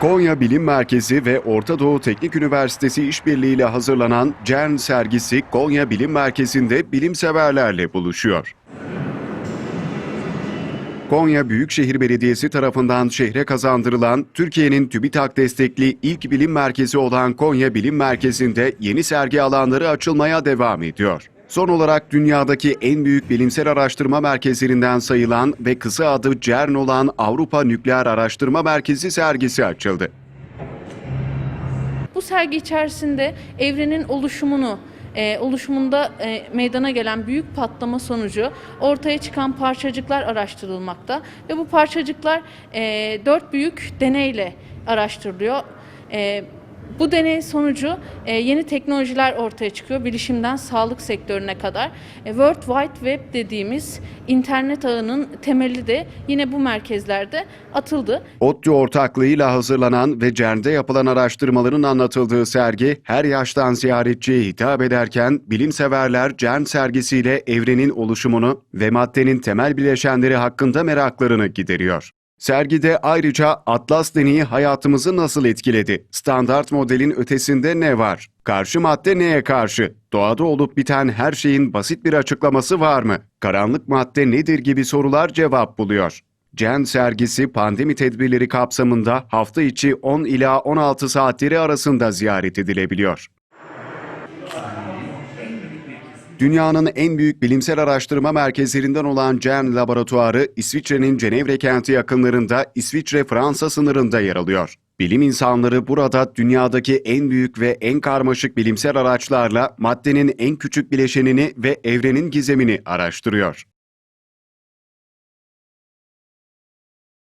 Konya Bilim Merkezi ve Orta Doğu Teknik Üniversitesi işbirliğiyle hazırlanan CERN sergisi Konya Bilim Merkezi'nde bilimseverlerle buluşuyor. Konya Büyükşehir Belediyesi tarafından şehre kazandırılan Türkiye'nin TÜBİTAK destekli ilk bilim merkezi olan Konya Bilim Merkezi'nde yeni sergi alanları açılmaya devam ediyor. Son olarak dünyadaki en büyük bilimsel araştırma merkezlerinden sayılan ve kısa adı CERN olan Avrupa Nükleer Araştırma Merkezi sergisi açıldı. Bu sergi içerisinde evrenin oluşumunu, e, oluşumunda e, meydana gelen büyük patlama sonucu ortaya çıkan parçacıklar araştırılmakta ve bu parçacıklar e, dört büyük deneyle araştırılıyor. E, bu deney sonucu e, yeni teknolojiler ortaya çıkıyor, bilişimden sağlık sektörüne kadar. E, World Wide Web dediğimiz internet ağının temeli de yine bu merkezlerde atıldı. ODTÜ ortaklığıyla hazırlanan ve CERN'de yapılan araştırmaların anlatıldığı sergi her yaştan ziyaretçiye hitap ederken bilimseverler CERN sergisiyle evrenin oluşumunu ve maddenin temel bileşenleri hakkında meraklarını gideriyor. Sergide ayrıca Atlas deneyi hayatımızı nasıl etkiledi? Standart modelin ötesinde ne var? Karşı madde neye karşı? Doğada olup biten her şeyin basit bir açıklaması var mı? Karanlık madde nedir gibi sorular cevap buluyor. CERN sergisi pandemi tedbirleri kapsamında hafta içi 10 ila 16 saatleri arasında ziyaret edilebiliyor. Dünyanın en büyük bilimsel araştırma merkezlerinden olan CERN laboratuvarı İsviçre'nin Cenevre kenti yakınlarında İsviçre-Fransa sınırında yer alıyor. Bilim insanları burada dünyadaki en büyük ve en karmaşık bilimsel araçlarla maddenin en küçük bileşenini ve evrenin gizemini araştırıyor.